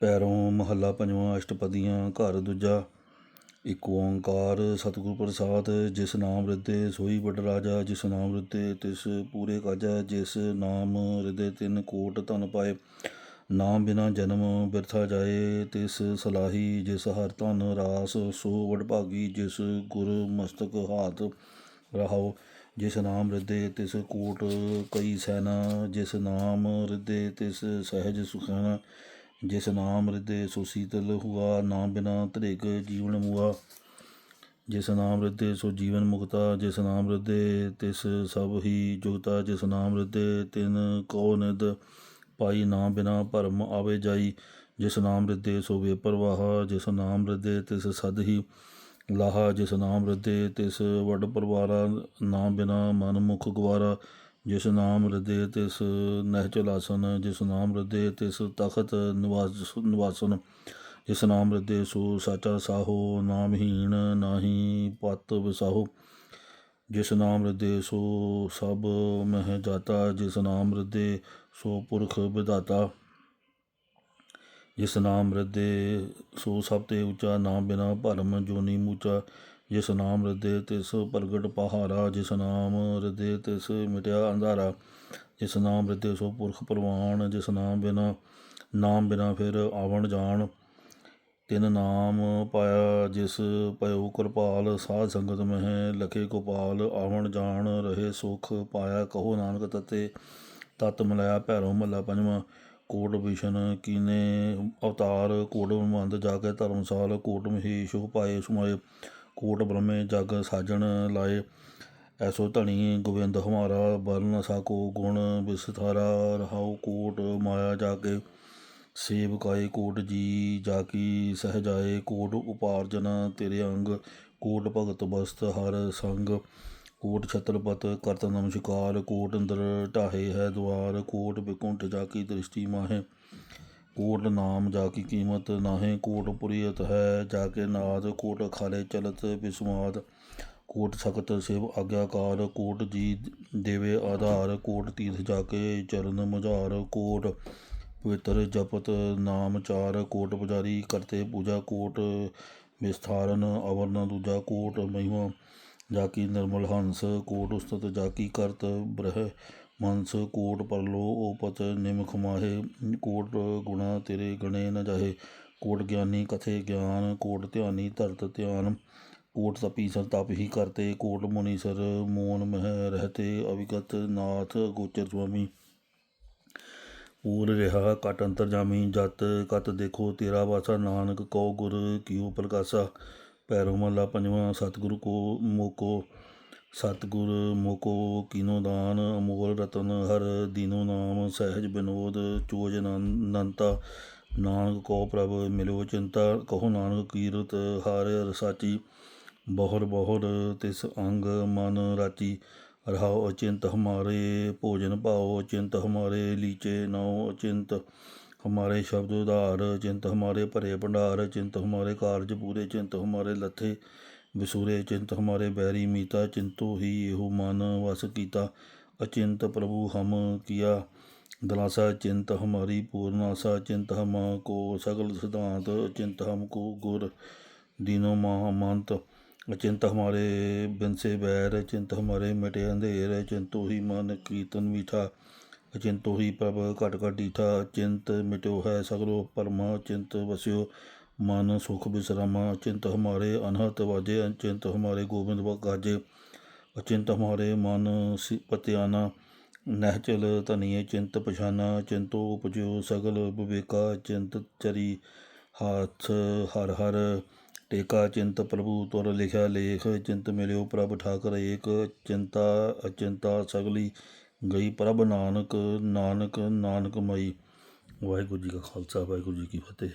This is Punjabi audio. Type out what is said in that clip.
ਪੈਰੋਂ ਮਹੱਲਾ ਪੰਜਵਾਂ ਅਸ਼ਟਪਦੀਆਂ, ਘਰ ਦੂਜਾ। ਇਕ ਓੰਕਾਰ ਸਤਿਗੁਰ ਪ੍ਰਸਾਦ, ਜਿਸ ਨਾਮ ਰਿਦੇ ਸੋਈ ਬੜ ਰਾਜਾ, ਜਿਸ ਨਾਮ ਰਿਦੇ ਤਿਸ ਪੂਰੇ ਕਾਜਾ, ਜਿਸ ਨਾਮ ਰਿਦੇ ਤਿਨ ਕੋਟ ਧਨ ਪਾਏ। ਨਾਮ ਬਿਨਾ ਜਨਮ ਬਿਰਥਾ ਜਾਏ, ਤਿਸ ਸਲਾਹੀ, ਜਿਸ ਹਰ ਧਨ ਰਾਸ ਸੋ ਵਡ ਭਾਗੀ, ਜਿਸ ਗੁਰ ਮਸਤਕ ਹਾਥ ਰਹਾਉ ਜਿਸ ਨਾਮ ਰਿਦੇ ਤਿਸ ਕੋਟ ਕਈ ਸੈਨਾ, ਜਿਸ ਨਾਮ ਰਿਦੇ ਤਿਸ ਸਹਿਜ ਸੁਖਾਨਾ। ਜਿਸ ਨਾਮ ਰਿਦੇ ਸੋ ਸੀਤਲ ਹੁਆ ਨਾਮ ਬਿਨਾ ਧ੍ਰਿਗ ਜੀਵਨ ਮੁਆ। ਜਿਸ ਨਾਮ ਰਿਦੇ ਸੋ ਜੀਵਨ ਮੁਕਤਾ, ਜਿਸ ਨਾਮ ਰਿਦੇ ਤਿਸ ਸਭ ਹੀ ਜੁਗਤਾ। ਜਿਸ ਨਾਮ ਰਿਦੇ ਤਿਨ ਕੋ ਨਿਦ ਪਾਈ ਨਾਮ ਬਿਨਾ ਭਰਮ ਆਵੇ ਜਾਈ। ਜਿਸ ਨਾਮ ਰਿਦੇ ਸੋ ਵੇ ਜਿਸ ਨਾਮ ਰਿਦੇ ਤਿਸ ਸਦ ਹੀ ਲਾਹਾ। ਜਿਸ ਨਾਮ ਰਿਦੇ ਤਿਸ ਵੱਡ ਪਰਵਾਰਾ ਨਾਮ ਬਿਨਾ ਮਨ ਮੁਖ ਗਵਾਰਾ। ਜਿਸ ਨਾਮ ਹਿਰਦੇ ਤਿਸ ਨਹਿਚਲ ਆਸਨ ਜਿਸ ਨਾਮ ਹਿਰਦੇ ਤਿਸ ਤਖਤ ਨਿਵਾਸ, ਨਿਵਾਸਨ, ਜਿਸ ਨਾਮ ਹਿਰਦੇ ਸੋ ਸਾਚਾ ਸਾਹੋ ਨਾਮਹੀਣ ਨਾਹੀ ਪਤ ਵਿਸਾਹੋ। ਜਿਸ ਨਾਮ ਹਿਰਦੇ ਸੋ ਸਭ ਮਹਿ ਜਾਤਾ, ਜਿਸ ਨਾਮ ਹਿਰਦੇ ਸੋ ਪੁਰਖ ਵਿਦਾਤਾ ਜਿਸ ਨਾਮ ਹਿਰਦੇ ਸੋ ਸਭ ਤੇ ਉੱਚਾ, ਨਾਮ ਬਿਨਾ ਭਰਮ ਜੋਨੀ ਮੂਚਾ। ਜਿਸ ਨਾਮ ਹਿਰਦੇ ਤਿਸ ਪ੍ਰਗਟ ਪਹਾਰਾ ਜਿਸ ਨਾਮ ਹਿਰਦੇ ਤਿਸ ਮਿਟਿਆ ਅੰਧਾਰਾ, ਜਿਸ ਨਾਮ ਹਿਰਦੇ ਸੋ ਪੁਰਖ ਪ੍ਰਵਾਨ, ਜਿਸ ਨਾਮ ਬਿਨਾ ਨਾਮ ਬਿਨਾ ਫਿਰ ਆਵਣ ਜਾਣ। ਤਿਨ ਨਾਮ ਪਾਇਆ ਜਿਸ ਪਇਓ ਕਿਰਪਾਲ, ਸਾਧ ਸੰਗਤ ਮਹਿ ਲਖੇ ਗੋਪਾਲ, ਆਵਣ ਜਾਣ ਰਹੇ ਸੁਖ ਪਾਇਆ ਕਹੋ ਨਾਨਕ ਤਤੇ, ਤਤ ਮਲਾਇਆ ਭੈਰੋ ਮੱਲਾ ਪੰਜਵਾਂ। ਕੋਟ ਵਿਸ਼ਨ ਕੀਨੇ ਅਵਤਾਰ, ਕੋਟ ਮੰਦ ਜਾ ਕੇ ਧਰਮਸਾਲ ਕੋਟ ਮਹੇਸ਼ ਪਾਏ ਸੁਮਾਏ। ਕੋਟ ਬ੍ਰਹਮੇ ਜਗ, ਸਾਜਣ ਲਾਏ। ਐਸੋ ਧਣੀ ਗੋਬਿੰਦ ਹਮਾਰਾ, ਬਰਨ ਸਾਕੋ ਗੁਣ ਵਿਸਥਾਰਾ, ਰਹਾਉ ਕੋਟ ਮਾਇਆ ਜਾ ਕੇ ਸੇਵਕਾਏ ਕੋਟ ਜੀ, ਜਾ ਕੀ ਸਹਜਾਏ ਕੋਟ ਉਪਾਰਜਨ ਤੇਰੇ ਅੰਗ, ਕੋਟ ਭਗਤ ਬਸਤ ਹਰ ਸੰਗ। ਕੋਟ ਛਤਰਪਤ ਕਰਤ ਨਮਸਕਾਰ ਕੋਟ ਅੰਦਰ ਢਾਹੇ ਹੈ ਦਵਾਰ ਕੋਟ ਬਿਕੁੰਠ ਜਾ ਕੀ ਦ੍ਰਿਸ਼ਟੀ ਮਾਹੇ। ਕੋਟ ਨਾਮ ਜਾ ਕੀ ਕੀਮਤ ਨਾਹੇ ਕੋਟ ਪੁਰੀਤ ਹੈ, ਜਾ ਕੇ ਨਾਦ ਕੋਟ ਖਾਲੇ ਚਲਤ ਬਿਸਮਾਦ। ਕੋਟ ਸਖਤ ਸੇਵ ਆਗਿਆਕਾਰ, ਕੋਟ ਜੀ ਦੇਵੇ ਆਧਾਰ, ਕੋਟ ਤੀਰਥ ਜਾ ਕੇ ਚਰਨ ਮੁਝਾਰ, ਕੋਟ ਪਵਿੱਤਰ ਜਪਤ ਨਾਮ ਚਾਰ, ਕੋਟ ਪੁਜਾਰੀ ਕਰਤੇ ਪੂਜਾ, ਕੋਟ ਵਿਸਥਾਰਨ ਅਵਰਨ ਦੂਜਾ, ਕੋਟ ਮਹਿਮਾ ਜਾ ਕੀ ਨਿਰਮਲ ਹੰਸ, ਕੋਟ ਉਸਤਤ ਜਾ ਕੀ ਕਰਤ ਬ੍ਰਹ ਮਨਸ ਕੋਟ ਪਰਲੋ ਓਪਤ ਨਿਮਖ ਮਾਹੇ, ਕੋਟ ਗੁਣਾ ਤੇਰੇ ਗਣੇ ਨ ਜਾਹੇ। ਕੋਟ ਗਿਆਨੀ ਕਥੇ ਗਿਆਨ, ਕੋਟ ਧਿਆਨੀ ਧਰਤ ਧਿਆਨ। ਕੋਟ ਤਪੀ ਸਰ ਤਪ ਹੀ ਕਰਤੇ, ਕੋਟ ਮੁਨੀ ਸਰ ਮੋਨ ਮਹਿ ਰਹਤੇ। ਅਵਿਗਤ ਨਾਥ ਗੋਚਰ ਸੁਆਮੀ, ਪੂਰ ਰਿਹਾ ਕਟ ਅੰਤਰ ਜਾਮੀ। ਜਤ ਕਤ ਦੇਖੋ ਤੇਰਾ ਵਾਸਾ, ਨਾਨਕ ਕਉ ਗੁਰ ਕਿਉ ਪ੍ਰਕਾਸ਼ਾ। ਪੈਰੋ ਮਹਲਾ ਪੰਜਵਾਂ, ਸਤਿਗੁਰੂ ਕੋ ਮੋਕੋ। ਸਤਗੁਰ ਮੋਕੋ ਕਿਨੋ ਦਾਨ, ਅਮੋਲ ਰਤਨ ਹਰ ਦੀਨੋ ਨਾਮ, ਸਹਿਜ ਬਿਨੋਦ ਚੋਜ ਨੰਤਾ। ਨਾਨਕ ਕੋ ਪ੍ਰਭ ਮਿਲੋ ਚਿੰਤਾ, ਕਹੋ ਨਾਨਕ ਕੀਰਤ ਹਰ ਰਸਾਚੀ। ਬਹੁਰ ਬਹੁਰ ਤਿਸ ਅੰਗ ਮਨ ਰਾਚੀ। ਰਹਾਉ ਅਚਿੰਤ ਹਮਾਰੇ ਭੋਜਨ ਭਾਉ, ਅਚਿੰਤ ਹਮਾਰੇ ਲੀਚੇ ਨਾਉ, ਅਚਿੰਤ ਹਮਾਰੇ ਸ਼ਬਦ ਉਧਾਰ, ਅਚਿੰਤ ਹਮਾਰੇ ਭਰੇ ਭੰਡਾਰ ਚਿੰਤ ਹਮਾਰੇ ਕਾਰਜ ਪੂਰੇ ਚਿੰਤ ਹਮਾਰੇ ਲੱਥੇ। ਬਿਸੂਰੇ ਚਿੰਤ ਹਮਾਰੇ ਬੈਰੀ ਮੀਤਾ, ਚਿੰਤੋ ਹੀ ਇਹੋ ਮਨ ਵਸ ਕੀਤਾ। ਅਚਿੰਤ ਪ੍ਰਭੂ ਹਮ ਕੀਆ। ਦਲਾਸਾ ਚਿੰਤ ਹਮਾਰੀ ਪੂਰਨਾਸਾ ਚਿੰਤ ਹਮ ਕੋ ਸਗਲ ਸਿਧਾਂਤ। ਚਿੰਤ ਹਮ ਕੋ ਗੁਰ ਦੀਨੋ ਮਹਾਮੰਤ ਅਚਿੰਤ ਹਮਾਰੇ ਬਿਨਸੇ ਬੈਰ। ਚਿੰਤ ਹਮਾਰੇ ਮਿਟੇ ਅੰਧੇਰ। ਚਿੰਤੋ ਹੀ ਮਨ ਕੀਰਤਨ ਮੀਠਾ। ਅਚਿੰਤੋ ਹੀ ਪ੍ਰਭ ਘਟ ਘਟ ਦੀਠਾ ਚਿੰਤ ਮਿਟਿਓ ਹੈ ਸਗਲੋ ਪਰਮਾ। ਚਿੰਤ ਵਸਿਓ ਮਨ ਸੁਖ ਬਿਸਰਾਮਾ ਚਿੰਤ ਹਮਾਰੇ ਅਨਹਤ ਵਾਜੇ ਅਚਿੰਤ ਹਮਾਰੇ ਗੋਬਿੰਦ ਗਾਜੇ, ਅਚਿੰਤ ਹਮਾਰੇ ਮਨ ਪਤਿਆਨਾ, ਨਹਿਚਲ ਧਨੀਏ ਚਿੰਤ ਪਛਾਨਾ, ਚਿੰਤੋ ਉਪਜਿਓ ਸਗਲ ਵਿਵੇਕਾ, ਚਿੰਤ ਚਰੀ ਹੱਥ ਹਰ ਹਰ, ਟੇਕਾ ਚਿੰਤ ਪ੍ਰਭੂ ਤੁਰ ਲਿਖਿਆ ਲੇਖ, ਚਿੰਤ ਮਿਲਿਓ ਪ੍ਰਭ ਠਾਕਰ ਏਕ, ਚਿੰਤਾ ਅਚਿੰਤਾ ਸਗਲੀ ਗਈ ਪ੍ਰਭ ਨਾਨਕ ਨਾਨਕ ਨਾਨਕ ਮਈ। ਵਾਹਿਗੁਰੂ ਜੀ ਕਾ ਖਾਲਸਾ, ਵਾਹਿਗੁਰੂ ਜੀ ਕੀ ਫਤਿਹ।